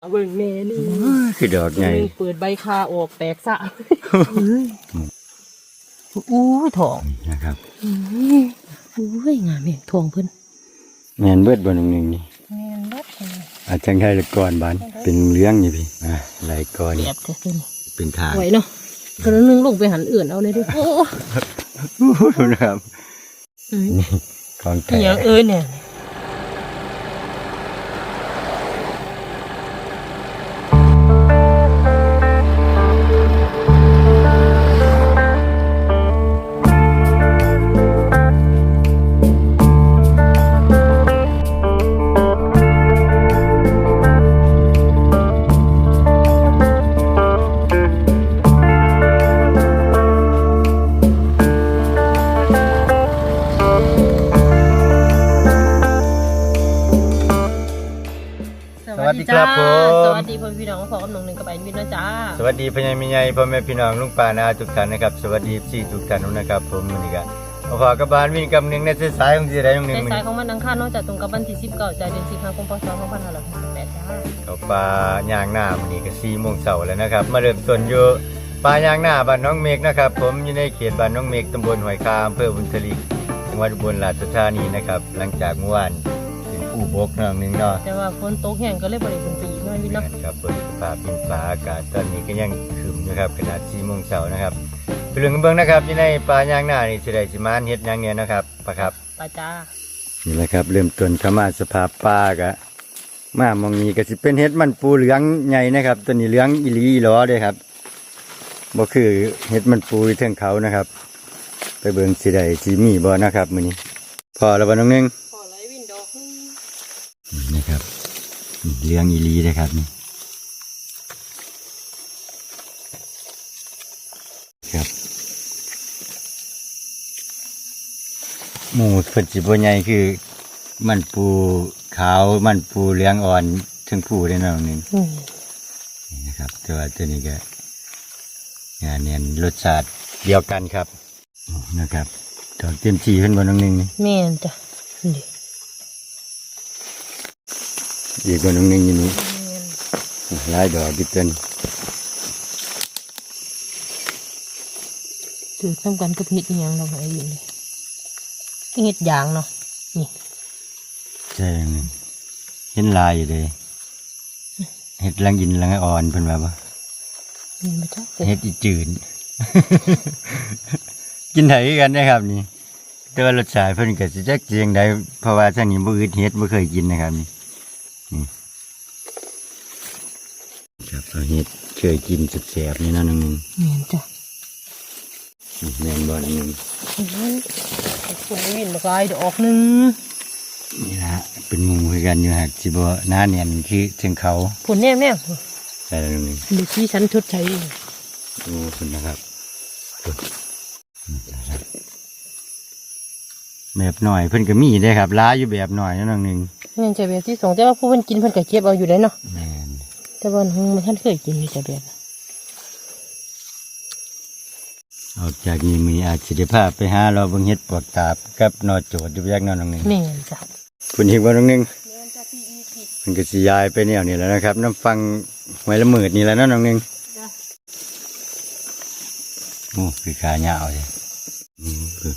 เอาเบิ่งแม่นี่คือดอกใหญ่เปิดใบคาออกแตกซะอู้ยทองนะครับอุ้ยงามแม่ทองเพิ่นแมนเบิดบนหนึ่งนี่แม่นบัดอาจจะให้ละก่อนบานเป็นเลี้ยงนี่พี่อะไหลก่อนเรียบแท้ขึ้นเป็นทางไหวเนาะกระนึงลงไปหันอื่นเอาเลยดิโอ้อู้หูนะครับยนี่ของอแท้หย่างเอ้ยเนี่ย สวัสดีครับผม สวัสดีพ่อพี่น้องพ่อกับน้องหนึ่งกับไอ้มินนะจ้าสวัสดีพญามิใหญ่พ่อแม่พี่น้องลุงป้านาทุกท่านนะครับสวัสดีสี่ทุกท่านนะครับผมวันนี้ก็มาพอกับบ้านวินกับหนึ่งในสายๆของสิได้ของหนึ่งในมื้อสายนี้ของมันอังคารเนอกจากตรงกับวันที่19ใจเดือนสิงหาคมพศ2568จ้าเขาปลาย่างหน้ามันนี้ก็สี่โมงเสาร์แล้วนะครับ มาเริ่มต้นอยู่ปลาย่างหน้าบ้านน้องเมฆนะครับผมอยู่ในเขตบ้านน้องเมฆตำบลหอยคาอำเภอบุญทลีจังหวัดอุบลราชธานีนะครับหลังจากเมื่อวาน เป็นผู้บกน้องหนึ่งเนาะแต่ว่าฝนตกแห้งก็เลยบ่ได้ขึ้นไปอีกน้อยวินเนาะครับเปิดฟ้าเป็นฟ้าอากาศตอนนี้ก็ยังครึมนะครับขนาด4โมงเช้านะครับไปเรื่องกันเบิ่งนะครับอยู่ในป่าย่างหน้านี่สิได้สิมานเฮ็ดหยังเนี่ยนะครับปะครับป้าจ้านี่แหละครับ เริ่มต้นเข้ามาสภาพป่ากะมามองนี้ก็สิเป็นเฮ็ดมันปูเหลืองใหญ่นะครับตัวนี้เหลืองอีหลีอีหลอเด้ครับบ่คือเฮ็ดมันปูอยู่เทิงเขานะครับ ไปเบิ่งสิได้สิมีบ่นะครับมื้อนี้พอแล้วบ่น้องหนึง ขอไลวินดอก นี่นะครับนี่เหลืองอีหลีเด้ครับนี่ครับหมูเพิ่นสิบ่ใหญ่คือ มันปูขาวมันปูเหลืองอ่อนถึงผู้ได้เนาะนึงอืมนี่นะครับแต่ว่าตัวนี้ก็งานเนี่ยรสชาติเดียวกันครับนะครับดอกเต็มทีเพิ่นบ่น้องหนึงนี่แม่นจ้ะนี่ อีกบ่น้องหนึงอยู่นี่แม่นหลายดอกดิต้นถือสำคัญกับเห็ดอีหยังดอกไอ้วินเลยเห็ดยางเนาะนี่ใช่นี่เห็นลายอยู่เลยเห็ดลังอินลังอ่อนเพิ่นว่าบ่นี่มาจ้าเฮ็ดอีจืดกินไถกันนะครับนี่แต่ว่ารสชาติเพิ่นก็สิจักเจียงได้เพราะว่าทางนี้บ่อึดเฮ็ดบ่เคยกินนะครับนี่นี่ ครับเอาเฮ็ดเคยกินแซ่บๆนี่เนาะนึงแม่นจ้ะนี่แม่นบ่นึงคุณวินมากายดอกหนึงนี่ละเป็นหมู่คือกันอยู่หักสิบ่หน้าเนียนคือถึงเขาผลแน่แน่ใช่แล้วนึงดูที่ฉันชดใช้โอ้คุณนะครับนี่นะครับ แบบหน่อยเพิ่นก็มีได้ครับล้าอยู่แบบหน่อยเนาะนึงแม่นจะแบบที่สองแต่ว่าผู้เพิ่นกินเพิ่นก็เก็บเอาอยู่ได้เนาะแม่นแต่ว่าหึงมันท่านเคยกินนี่จะแบบออกจากนี้มีอาจสิได้พาไปหาเราเบิ่งเฮ็ดปวกตาบกับนอโจดอยู่แยกนอนตรงนึงแม่นจ้ะคุณอีกบ่ตรงนึงแม่นจ้ะพี่อีพี่มันก็สิย้ายไปแนวนี้แล้วนะครับ น้ำฟังหวยละหมื่นนี่แหล้วเนาะน้องนึงจ้ะโอ้คือขาเหยาวเลยอืมคือ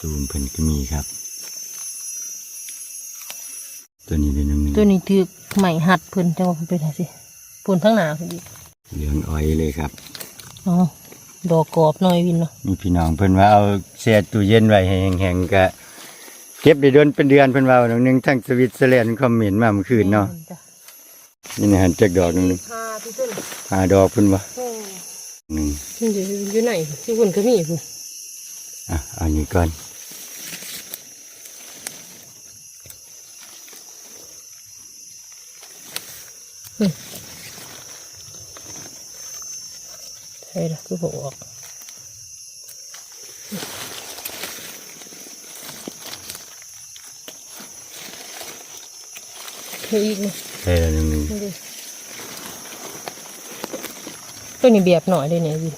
ตูมเพิ่นก็มีครับ ตัวนี้เป็นน้องนึงตัวนี้ถือใหม่หัดเพิ่นจังว่าเพิ่นไปไหนสิปูนทั้งหนาเพิ่นอีกเหลืองอ้อยเลยครับอ๋อดอกกรอบหน่อยวินเนาะมีพี่น้องเพิ่นว่าเอาแช่ตู้เย็นไว้ให้แห้งๆก็เก็บได้เดือนเป็นเดือนเพิ่นว่าน้องนึงทั้งสวิตเซอร์แลนด์คอมเมนต์มาเมื่อคืนเนาะแม่จ้ะนี่นะฮะจักดอกหนึงพาพี่ต้นหาดอกเพิ่นว่าโอ้หนึ่งยอยู่อยู่ไหนที่เพิ่นก็มีเพิ่นอะเอานี้ก่อน ใช่ละคือบ่ออกมีอีกนี่ใช่แล้วหนึงนี่ดิตัวนี้แบบหน่อยเลยเนี่ยวิ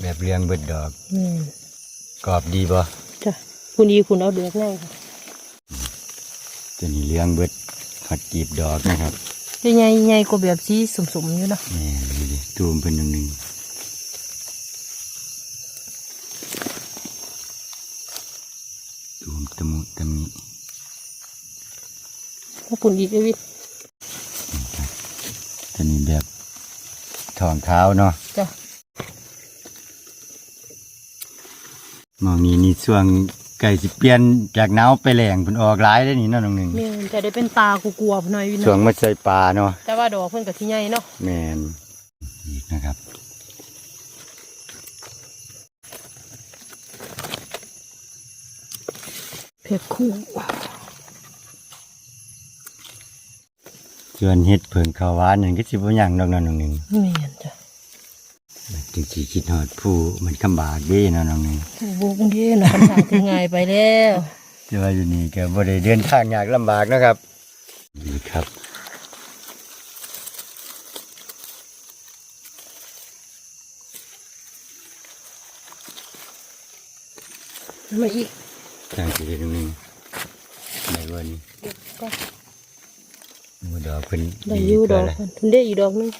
แบบเลี้ยงเบิดดอกอืมกรอบดีบ่จ้ะคุณดีคุณเอาเดือกง่ายค่ะตัวนี้เลี้ยงเบิดหัดกีบดอกนะครับ จะใหญ่ใหญ่กว่าแบบสีสมๆอยู่เนาะแม่ดูดิตูมเพิ่นหนึ่งหนึ่งตูมตะมุตะมิถ้าปุ่นอีกเลยวิตัวนี้แบบทองเท้าเนาะจ้ะมองนี้นี่ช่วง ไก่สิเปลี่ยนจากหนาวไปแหลงเพิ่นออกหลายได้นี่เนาะน้องหนึ่งแม่นแต่ได้เป็นตากูกลัวๆหน่อยวินช่วงเนาะมาใส่ปลาเนาะแต่ว่าดอกเพิ่นกับที่ใหญ่เนาะแมนอีกนะครับ เผ็ดคู่ส่วนเฮ็ดเผิงข้าวหวานนั่นก็สิบ่หยังดอกเนาะน้องหนึ่งแม่นจ้ะ จึงสิคิดฮอดผู้มันคำบากเด้เนาะน้องหนึ่งบุกเดีนะทางที่ง่ายไปแล้วแต่ว่าอยู่นี่ก็บ่ได้เดินทางยากลำบากนะครับนี่ครับมาอีกทางสิได้น้องหนึ่งได้บ่นี่ก็มือดอกเพิ่นได้อยู่ดอกแล้วเพิ่นเพิ่นได้อีกดอกหนึง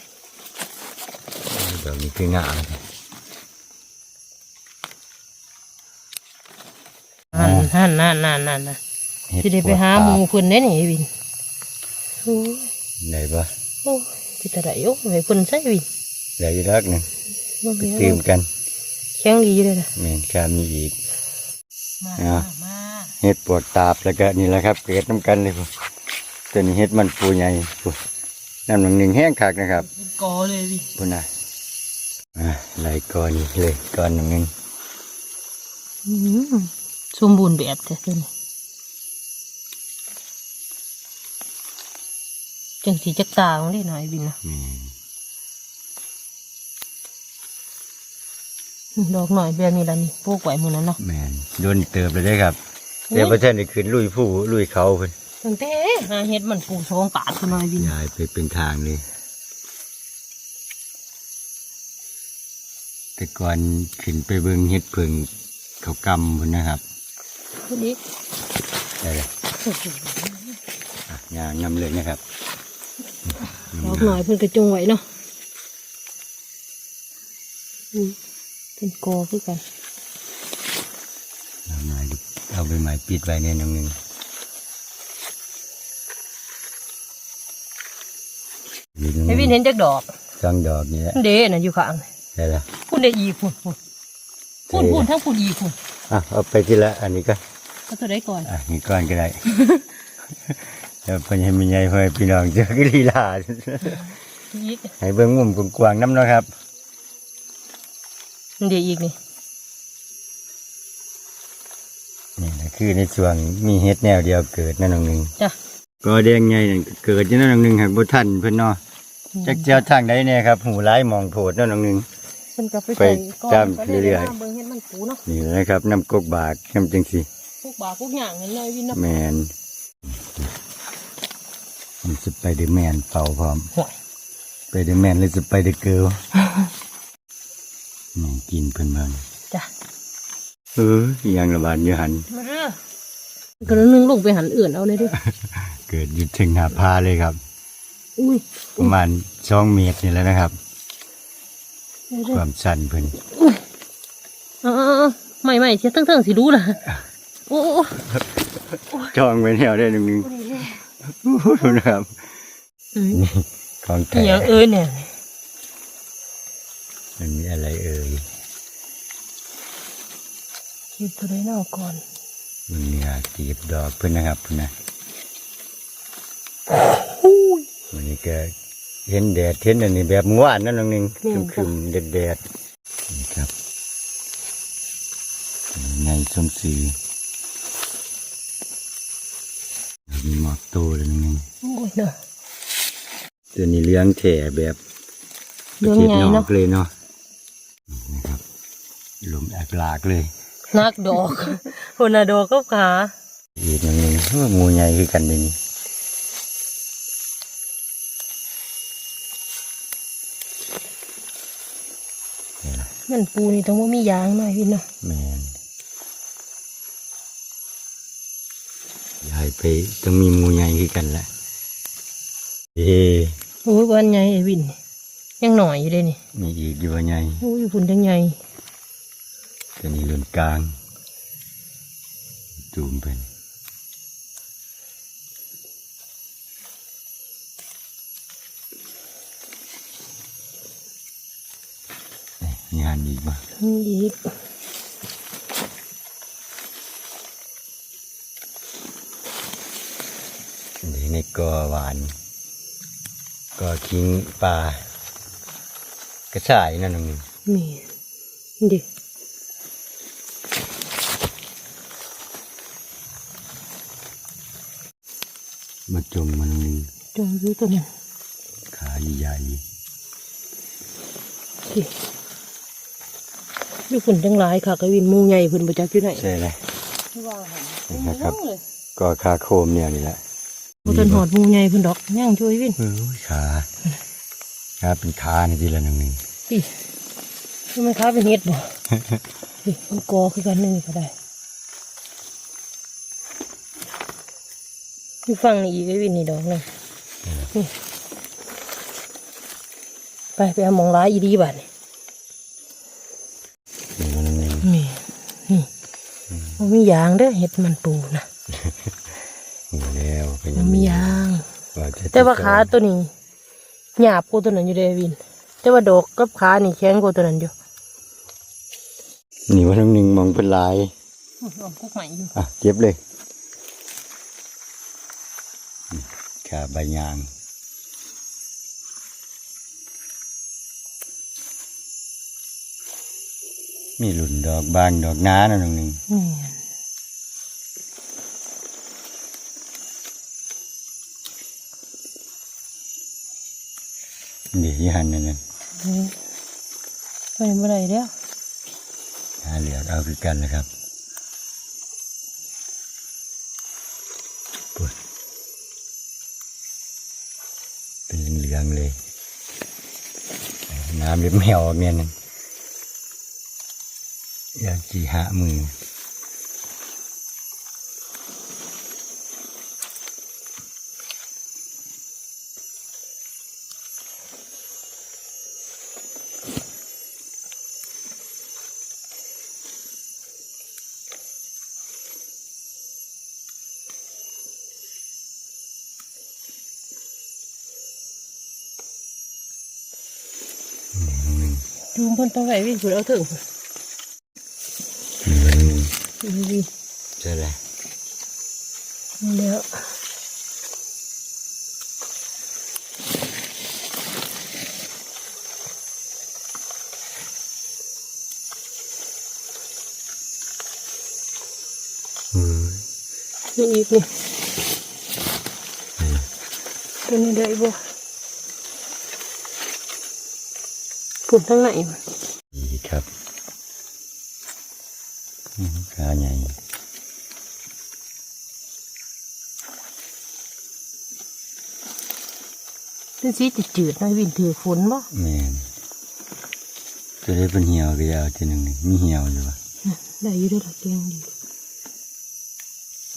ดอกนี้คืองามนั่นนั่นนั่นนั่นนั่นเฮ็ดสิได้ไปหาหมูเพิ่นได้นี่วินโอ้ยได้บ่โอ้ยสิตาได้โอ้ยเพิ่นใส่วินได้อยู่ดอกหนึงบ่ไปมีตื่มกันแข็งดีเลยนะแม่นค่ะมีอีกมาอะมาเฮ็ดปวดตาบแล้วก็นี่แหละครับ เกิดน้ำกันเลยพุ่นตัวนี้เฮ็ดมันปูใหญ่พุ่นน้ำหนึ่งหนึ่งแห้งคักนะครับเป็นกอเลยวินพุ่นน่ะ อะไหลก้อนนี้เลยก้อนหนึ่งหนึ่งอืมสมบูรณ์แบบแต่ตัวนี้จังสีจักตาของได้หน่อยวินนะแม่นดอกหน่อยแบบนี้ละนี่ปลูกไว้หมือนั้นเนาะแม่นโดนเติบเลยได้อครับเดี๋ยวพระเจ้าได้ขึ้นลุยผู้ลุยเขาเพิ่นตั้งแต่หาเห็ดมันปลูกสองกาดขึ้นหน่อยวินย้ายไปเป็นทางเลย แต่ก่อนขึ้นไปเบิ่งเฮ็ดเพิ่งเขากำพุ่นนะครับทีนี้ได้เลยอะย่างนำเลยนะครับดอกหน่อยเพิ่นกระจงไว้เนาะอืมเป็นกอคือกันเอาไม้ดิเอาใบไม้ปิดไว้เนี่ยหนึ่งหนึ่งไอ้วินเห็นจักดอกสองดอกนี่แหละเด้น่ะอยู่ข้าง ได้ละพูดได้อีกพูดพูดพูดพูดทั้งพูดอีกพูดอะเอาไปทีละอันนี้ก็ก็ตัวได้ก่อนอะนี่ก้อนก็ได้เดี๋ยวเพิ่นให้มีใหญ่เพื่อให้พี่น้องเจอกิลีลาอีกให้เบิ่งมุมกว้างๆน้ำเนาะครับเดี๋ยวอีกนี่นี่นะคือในส่วนมีเฮ็ดแนวเดียวเกิดนั่นหนึ่งจ้ะก็แดงใหญ่นั่นก็เกิดอยู่นั่นหนึ่งหากบ่ทันเพิ่นเนาะจักเจ้าทางใดแน่ครับ หูหลายมองโผดนั่นหนึ่งเพิ่นก็ไปไปใส่ก่อนจำก็เลยเรื่อยๆน้ำเบิ่งเห็ดมันปูเนาะนี่นะครับน้ำกกบากน้ำจังสีพวกบาพวกหย่างเห็นเลยวินเนาะแมนมันสไปเดอร์แมนเป่าพร้อมห่วยไปเดอร์แมนหรือสไปเดอร์เกิลนี่กินเพิ่นเบิ่งจ้ะเอออหยังระบาดอยู่หัน มาเด้อก็นึงลงไปหันอื่นเอาเลยเด้วยเกิดอยู่ถึงหน้าผาเลยครับ อุ้ยประมาณสองเมตรนี่แหล้วนะครับเดี๋ยว คเด้อวามสั้นเพิ่นเอาเอาเอาไม่ไม่เสียตั้งเทิงสิรู้ล่ะโอ้โอ้โอ้จองไว้แนวได้หนึ่งหนึงนะครับอืมนี่ของอแท้หย่างเอ้ยเนี่ยมันมีอะไรเอ่ยเก็บตัวได้นอกก่อนมันมีอากีบดอกเพิ่นนะครับเพิ่นนะวันนี้ก็ เห็นแดดเห็นอันนี้แบบเมื่อวานนั่นนึงนึงคึมๆแดดแดดๆนี่ครับไงสมศรีมีหมอกโตเลยนึงโอ้ยเนาะ ตัวนี้เลี้ยงแถ่แบบปเลี้ระยงเทศใหญ่นอเนาะกเลยเนาะนี่นะครับลมแอกลากเลยนักดอกคนละดอกก็ขาอีกหนึ่งหนึ่งว่างูใหญ่คือกันเลยนี่นี่ มันปูนี่ต้องว่ามียางหน่อยพี่เนาะแมนยถ่ายไปต้องมีหมูใหญ่คือกันละเอ้โอ้ยวันใหญ่ไอ้วิน ยังหน่อยอยู่เลยนี่มีอีกอยู่ว่าใหญ่โอ้ยฝุ่นยังใหญ่ตัวนี้รุ่นกลางจูมเป็น งานอีกบ่นี่อีกนี่ในกอหวานกอคิงปลากระชายนั่นนึงนี่ดิมาจมมันนึงจงอยู่ตัวนั้นขาใหญ่ดิ อยู่ฝุ่นจังหลายค่ะไอ้วินหมูใหญ่ฝุ่นประจักอยู่ไหนใช่เลยว่าหันนะครับ ก็คาโคมเนี่ยนี่แหละบ่ทันหอดหมูใหญ่ฝุ่นดอกย่างช่วยวินเออขาขาเป็นขาในทีละหนึ่งหนึ่งดินี่มันค้าเป็นเห็ดบ่ดิมันกอคือกันนี่ก็ได้อยู่ฝั่งนี้อีกไอ้วินนี่ดอกหนึงนี่ไปไปเอาหมองร้ายอีดีบัดนี่นี่มันหนึ่ง นี่นี่ มันมียางเด้อเห็ดมันปูนะนี่แล้วเป็นมันมียางว่าจะแต่ว่าขาตัวนี้หยาบกว่าตัวนั้นอยู่เด้อวิน แต่ว่าดอกกับขานี่แข็งกว่าตัวนั้นอยู่นี่วันหนึ่งมองเป็นลายลองกุกใหม่อยู่อะเจ็บเลยขาใบยางมีหลุนดอกบางดอกน้านะหนึ่งหนึ่งนี่ เดี๋ยวยี่หันนั่นน่ะนี่ไปเมื่อไรเด้อหาเหลือกเอาคือกันนะครับปวดเป็นเหลืองๆเลย น้ำเล็บแมวออกเนี่ยนึงอยากจีหามือ จูงเพิ่นต้องไหววินฝุ่นเอาถึงนี่มันหนึ่งนี่วินใช่เลยนี่แล้วอืมนี่อีกนี่ตัวนี้ได้บ่ ฝุ่นทั้งไหนวะดีครับอืมขาใหญ่เป็นสีจืดๆหน่อยวินถือฝนบ่แม่นจะได้เป็นเหี่ยวก็อยาเอาทีหนึ่งนี่มีเหี่ยวอยู่ปะได้อยู่เด้วยหลักเกงดี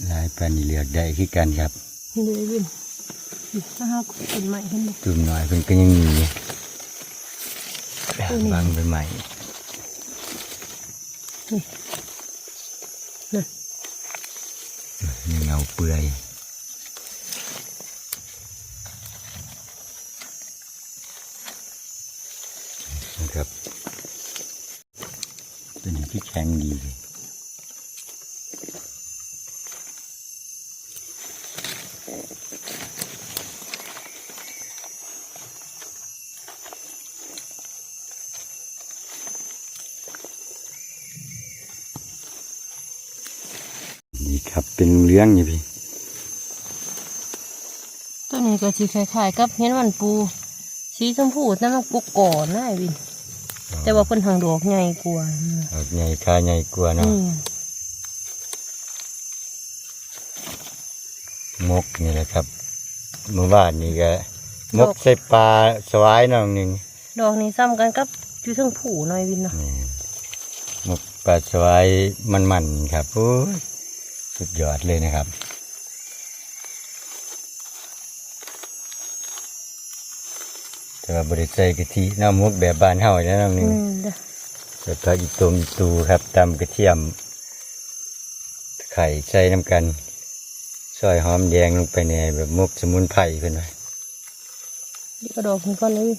ลายปันนี่เลือกได้คือกันครับนี่เลยวินนี่ถ้าหาเป็นใหม่เห็นบ่จุ่มหน่อยเพิ่นก็ยังมีอยู่ตัวนี้ บางไปใหม่นั่นเงาเปื่อยนะครับตัวนี้ที่แข็งดีเลย ครับเป็นเลี้ยงอยู่พี่ตัวนี้ก็สีคล้ายๆกับเห็นมันปูสีชมพูแต่มันกุกก่อนนะไอ้วินแต่ว่าเพิ่นทางดอกใหญ่กว่าดอกใหญ่ขาใหญ่กว่าเนาะนี่มกนี่แหละครับเมื่อวานนี่ก็มกใส่ปลาสวายหน่องหนึ่งดอกนี้ซ้ำกันกับอยู่เทั้งผูหน่อยวินเนาะนี่มกปลาสวายมันๆครับโอ้ย สุดยอดเลยนะครับ แต่ว่าบริใทกะทิน้ำมุกแบบบานเฮาอีกแล้วน้ำนึงแต่พระอีตงอีตูครับตำกระเทียม ไข่ใส่น้ำกันซอยหอมแดงลงไปในแบบมุกสมุนไพรเพื่อนไปดีก็ดอกหูก่อนเลย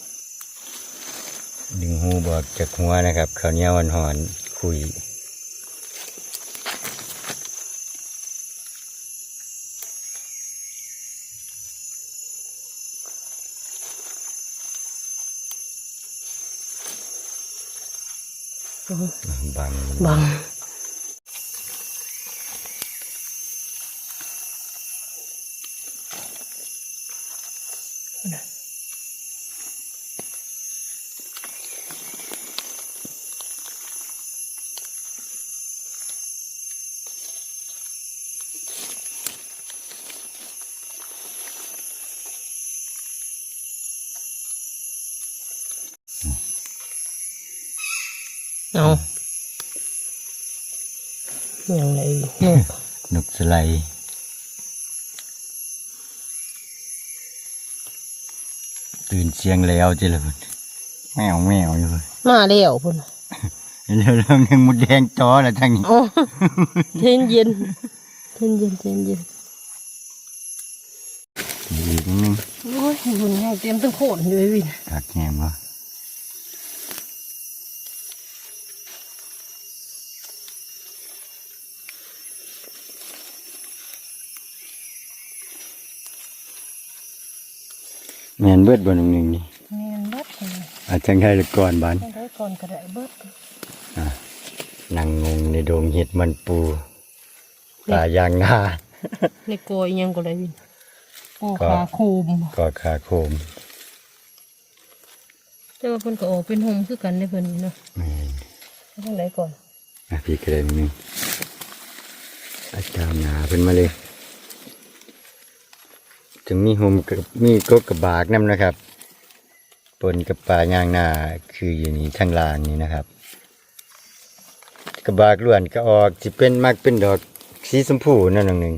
ดึงหูบอกจากหัวนะครับข้าวเนียวันหอนคุย อืม เอาอย่างไรเนี่ยนกสไลด์ตื่นเสียงแล้วจ้ะละพุ่นแมวแมวอยู่เพิ่นมาแล้วพุ่นน่ะเร็วเรื่องหนึงมุดแดงจอแล้วทั้งนี้อ๋อเทนเย็นเทนเย็นเทนเย็นอีกนิดนึงโอ้ยบุญใหญ่เตรียมตั้งโขนอยู่ไอ้วินตักแหมวะ แมนเบิดบนหนึ่งนี่แม่นเบิดเลยอาจจะให้ละก่อนบานต้องได้ก่อนกระไดเบิดนั่งงงในโดงเห็ดมันปูตายางนาในโกยยังก็เลยวินโอ้ก็ขาโคมก็ขาโคมแต่ว่าเพิ่นก็ออกเป็นหมคือกันในเพิ่นนี่เนาะแม่นเอาทางไหนก่อนอะพี่กระเด็นหนึ่งอาจารย์หนาเพิ่นมาเลย ถึงมีหมกับมีกกกระบากน้ำนะครับ ปนกับปลายางนาคืออยู่นี่ทางล่างนี่นะครับ กระบากล้วนก็ออกจะเป็นมักเป็นดอกสีชมพูนั่นหนึ่ง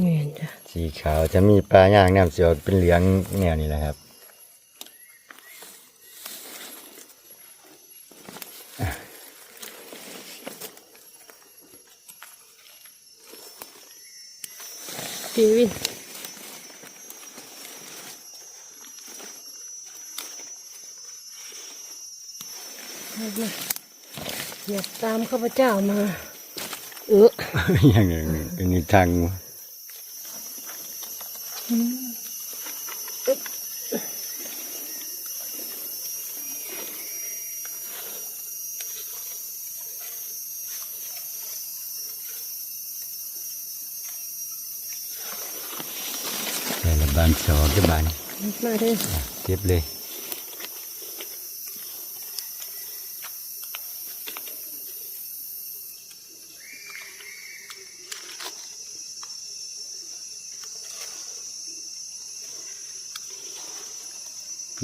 แม่นจ้ะสีขาวจะมีปลายางน้ำสีออกเป็นเหลืองแนวนี้แหละครับพี่วิน อามาอยากตามข้าพเจ้ามา เอออย่างหนึ่งเป็นนิทางแต่ละบานสองจะบานมาเด้อเก็บเลย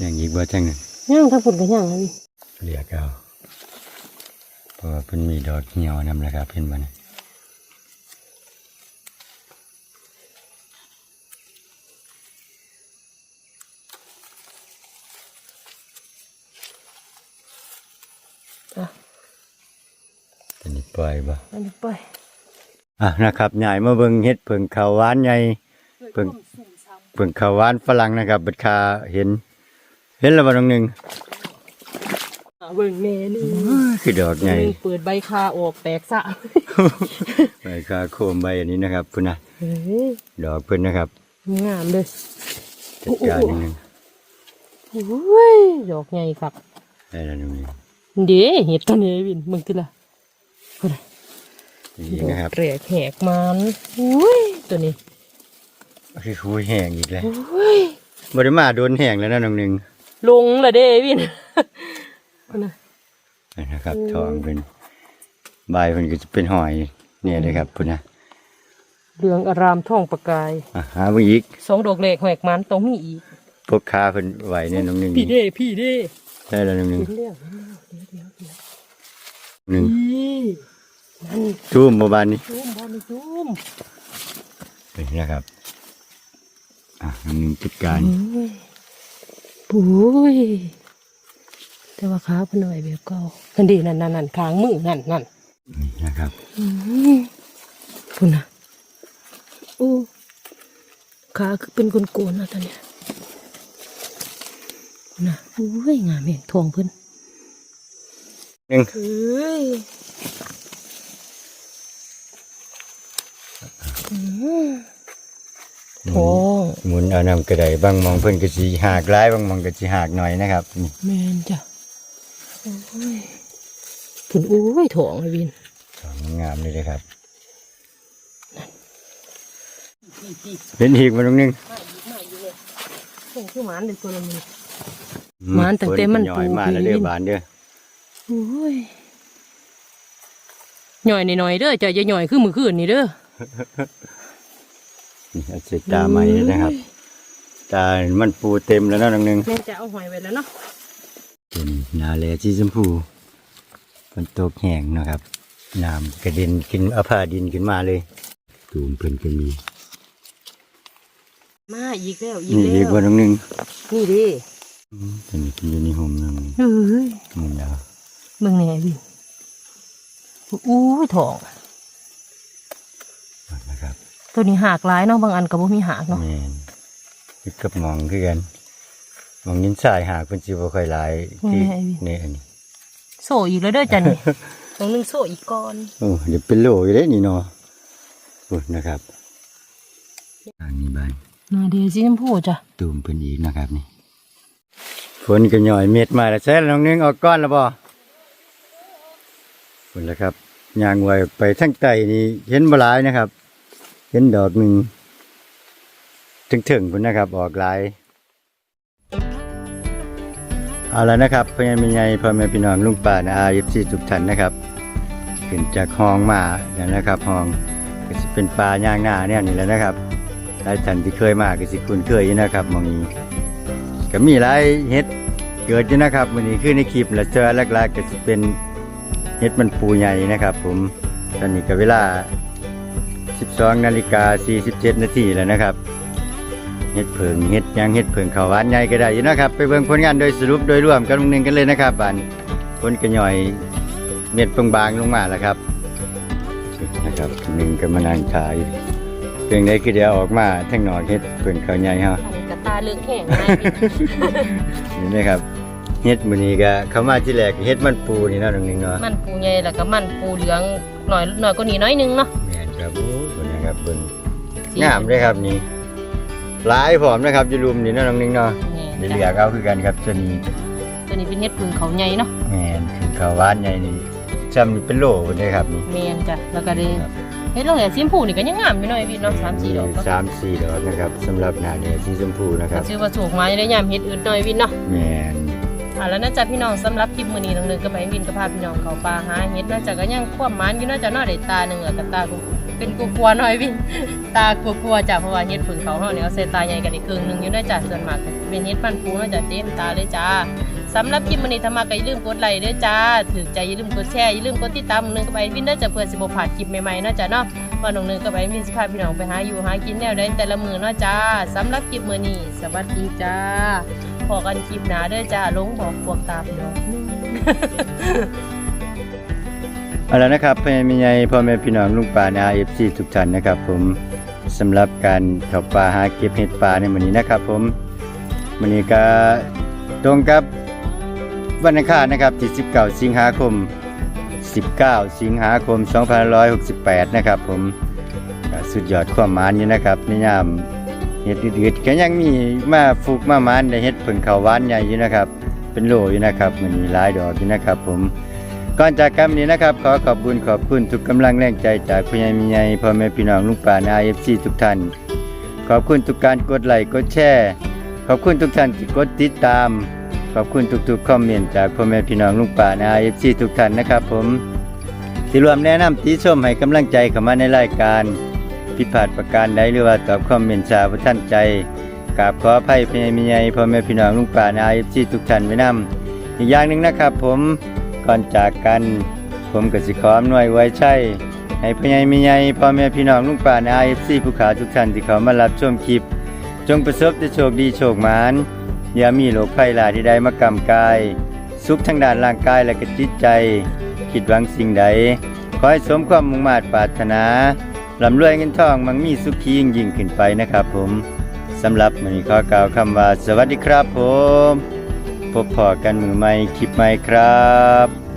อย่างอีกบ่จังหนึ่งย่างถ้าฝุ่นก็ย่างนะพี่เรียกเอาเพราะว่าเพิ่นมีดอกเหี่ยวนำนะครับเพิ่นมันอะตอนนี้ปล่อยบ่อันนี้ไปอะนะครับใหญ่มาเบิ่งเฮ็ดเพิ่งข้าวหวานใหญ่เพิ่งเพิ่งข้าวหวานฝรั่งนะครับบัดคาเห็น เห็นแล้วบ่น้องหนึงเบิ่งแม่นี่คือดอกใหญ่เปิดใบคาออกแตกสะใบคาโคมใบอันนี้นะครับพุ่นนะเฮ้ยดอกเพิ่นนะครับ งามเลยจัดการนิดนึงโอ้ยดอกใหญ่ครับได้แล้วน้องหนึงเดี๋ยวเห็ดตัวนี้วินมึงติละนี่นะครับแกรกแหกมันอุ้ยตัวนี้คือคูแห้งอีกแล้วอุ้ยบ่ได้มาโดนแห้งแล้วนะน้องหนึง ลงละเด้วินนะนะครับทองเพิ่นใบเพิ่นก็จะเป็นหอยเนี่ยเลยครับพุ่นนะเหลืองอารามท่องประกายอะหาบ่อีกสองดอกแหลกแหกมันต้องมีอีกพวกค้าเพิ่นไหวเนี่ยน้องหนึงพี่เด้พี่เด้ได้แล้วน้องหนึงเห็นเรื่องหนึ่งนี่นั่นจุ่มบ่บานนี้จุ่มบ้านนี่จุ่มนี่นะครับอะน้องหนึงจัดการอุ้ย ปุ้ยแต่ว่าขาเพนหน่อยแบบเก่านั่นดีนั่นนั่นนั่นขางมือนั่นนั่นนี่นะครับพุ่นนะอู้ขาคือเป็นโกนๆนะตอนเนี้ยพุ่นนะอุ้ยงามเองทองเพิ่นหนึ่งเฮ้ยอืม ทองหมุนเอานำกระไดบางมองเพิ่นก็สิหากหลายบางมองก็สิหากหน่อยนะครับนี่แมนจ้ะโอ้ยพุ่นอุ้ยทองเลยวินสองงามเลยนะครับเป็นอีกมาตรงนึงทองคือหมานเลยตัวละมันหมานตั้งแต่มันย่อยมาแล้วปูเด้อปีนบานเด้อโอ้ยหน่อยหน่อยๆเด้อจะอย่าหน่อยคือมือคืนนี่เด้อ นี่เอาใส่ตาใหม่เลยนะครับ ตา มันปูเต็มแล้วเนาะตรงนึงแม่จะเอาหอยไว้แล้วเนาะเป็นนาแลสีชมพูฝนตกแห้งนะครับน้ำกระเด็นขึ้นเอาผ้าดินขึ้นมาเลยตูมเพิ่นก็มีมาอีกแล้วอีกนี่แล้อีกววันนึงนี่ดิอืมตัวนี้กินอยู่ในห่มนึงเฮ้ยมันดาวเบิ่งแหน่วินอู้ยทองนะครับ ตัวนี้หากหลายเนาะบางอันก็บ่มีหากเนาะแม่นคือกับหมองคือกันหมองยินสายหาคนจิบ่ค่อยหลายคือนี่อันนี้โซ่อีกแล้วเด้อจ้ะนี่ตรงนึงโซ่อีกก่อนโอ้เดี๋ยวเป็นโหลอยู่เด้นี่เนาะพูดนะครับอันนี้บานนาเดสีชมพูจ้ะตูมเพิ่นอีกนะครับนี่ฝนก็ย่อยเม็ดมาแล้วแซ่ลองนึงออกก้อนแล้วบ่ฝนแล้วครับยางไวไปทั้งไตนี่เห็นบ่หลายนะครับ เห็นดอกหนึ่งถึงๆพุ่นะครับ ออกหลายเอาละนะครับพ่อแม่พี่ใหญ่พ่อแม่พี่น้องลุงป้านะอาเอฟซีทุกท่านนะครับขึ้นจากห้องมาเนี่ยนะครับห้องก็จะเป็นปลาย่างหน้าเนี่ยนี่แหละนะครับหลายท่านที่เคยมาก็สิคุ้นเคยอยู่นะครับมองนี้ก็มีหลายเฮ็ดเกิดอยู่นะครับวันนี้คือในคลิปแล้วเจอแรกๆก็จะเป็นเฮ็ดมันปูใหญ่นะครับ ผมตอนนี้ก็เวลา 12นาฬิกา47นาทีแล้วนะครับเฮ็ดเพิงเฮ็ดหยังเฮ็ดเพิงข้าวหวานใหญ่ก็ได้อยู่นะครับ ไปเบิ่งผลงานโดยสรุปโดยรวมกันลงหนึงกันเลยนะครับบานผลกระย่อยเม็ดบางๆลงมาแล้วครับนะครับหนึ่งก็มานั่งถ่ายเพียงใดคือเดี๋ยวออกมาทั้งหนอกเฮ็ดเพิงข้าวใหญ่ฮะอันนี้กระตาเลือกแห้งง่ายวินนี่นะครับเฮ็ดมื้อนี้ก็เข้ามาที่แรกเฮ็ดมันปูนี่เนาะตรงนึงเนาะมันปูใหญ่แล้วก็มันปูเหลืองหน่อยหน่อยก็นี่น้อยนึงเนาะแม่นครับโอ้เพิ่นนะ ครับเพิ่นสีงามเลยครับนี่หลายพร้อมนะครับอยู่รุมนี่เนาะตรงนึงเนาะแม่เดี๋ยวเหลือกเอาคือกันครับตัวนี้ตัวนี้เป็นเฮ็ดพึ่งเขาใหญ่เนาะแมนคือข้าวหวานใหญ่นี่จำนี่เป็นโหลเลยครับนี่แมนจ้ะแล้วก็ได้เฮ็ดลงแต่สีชมพูนี่ก็ยังงามอยู่หน่อยพี่เนาะสามสี่ดอกก็สามสี่ดอกนะครับสำหรับหน้าเนี่ยสีชมพูนะครับชื่อว่าสูกมาอยู่ได้ยามเฮ็ดอื่นหน่อยวินเนาะแมนอ่าแล้วน่าจะพี่น้องสำหรับคลิปมื้อนี้น้องนึงก็ไปวินก็พาพี่น้องเข้าป่าหาเฮ็ดน่าจะก็ยังความหมานอยู่น่าจะเนาะได้ตาหนึงแล้วก็ตา เป็นกลัวๆหน่อยวินตากลัวๆจ้ะเพราะว่าเฮ็ดพึ่งเขาเฮาเนี่ยเอาใส่ตาใหญ่กันอีกครึ่งหนึงอยู่น่าจะส่วนมากเป็นเฮ็ดปันปูน่าจะเต็มตาเลยจ้าสำหรับคลิปมื้อนี้ถ้ามาก็อย่าลืมกดไลค์เด้อจ้าถึกใจอย่าลืมกดแชร์อย่าลืมกดติดตามน้องนึงก็ไปวินเด้อจ้ะเพื่อสิบ่พลาดคลิปใหม่ๆเนาะจ้ะเนาะว่าน้องนึงก็ไปมีสิพาพี่น้องไปหาอยู่หากินแนวใดแต่ละมือเนาะจ้าสำหรับคลิปมื้อนี้สวัสดีจ้าพอกันคลิปหน้าเด้อจ้าลงบอกพวกตาพี่น้อง เอาละนะครับพ่อแม่พี่ใหญ่พ่อแม่พี่น้องลุงป่านาเอฟซีทุกท่านนะครับ ผมสำหรับการเข้าป่าหาเก็บเห็ดป่าในวันนี้นะครับ ผมวันนี้ก็ตรงกับวันอังคารนะครับที่19สิงหาคม 19 สิงหาคม 2568 นะครับ ผมสุดยอดความมานอยู่นะครับในยามเห็ดอืดๆก็ยังมีมาฟูกมามานในเห็ดผึ่งเขาวานใหญ่อยู่นะครับ เป็นโลอยู่นะครับมันมีหลายดอกอยู่นะครับ ผม ก่อนจากกันนี้นะครับ ขอขอบคุณขอบคุณทุกกำลังแรงใจจากพี่ใหญ่มีใหญ่พ่อแม่พี่น้องลุงป่านาเอฟซีทุกท่าน ขอบคุณทุกการกดไลค์กดแชร์ขอบคุณทุกท่านที่กดติดตาม ขอบคุณทุกๆคอมเมนต์จากพ่อแม่พี่น้องลุงป่านาเอฟซีทุกท่านนะครับผมที่รวมแนะนำติชมให้กำลังใจเข้ามาในรายการ ผิดพลาดประการใดหรือว่าตอบคอมเมนต์ชาพระท่านใจกราบขออภัยพี่ใหญ่มีใหญ่พ่อแม่พี่น้องลุงป่านาเอฟซีทุกท่านไว้นำอีกอย่างหนึ่งนะครับผม ก่อนจากกัน ผมก็สิขออำนวยไว้ใช่ให้พ่อใหญ่มีใหญ่พ่อแม่พี่น้องลุงป่าในไอเอฟซีผู้ขาทุกท่านที่เขามารับชมคลิป จงประสบแต่โชคดีโชคหมานอย่ามีโรคภัยหลายที่ใดมากำกาย สุขทางด้านร่างกายและก็จิตใจ คิดหวังสิ่งใด ขอให้สมความมุ่งมา่ปรารถนาลำรวยเงินทองมั่งมีสุขียิ่งยิ่งขึ้นไปนะครับผมสำหรับมือนี้ขอกล่าวคำว่า สวัสดีครับผม พบพอกันมือใหม่คลิปใหม่ครับ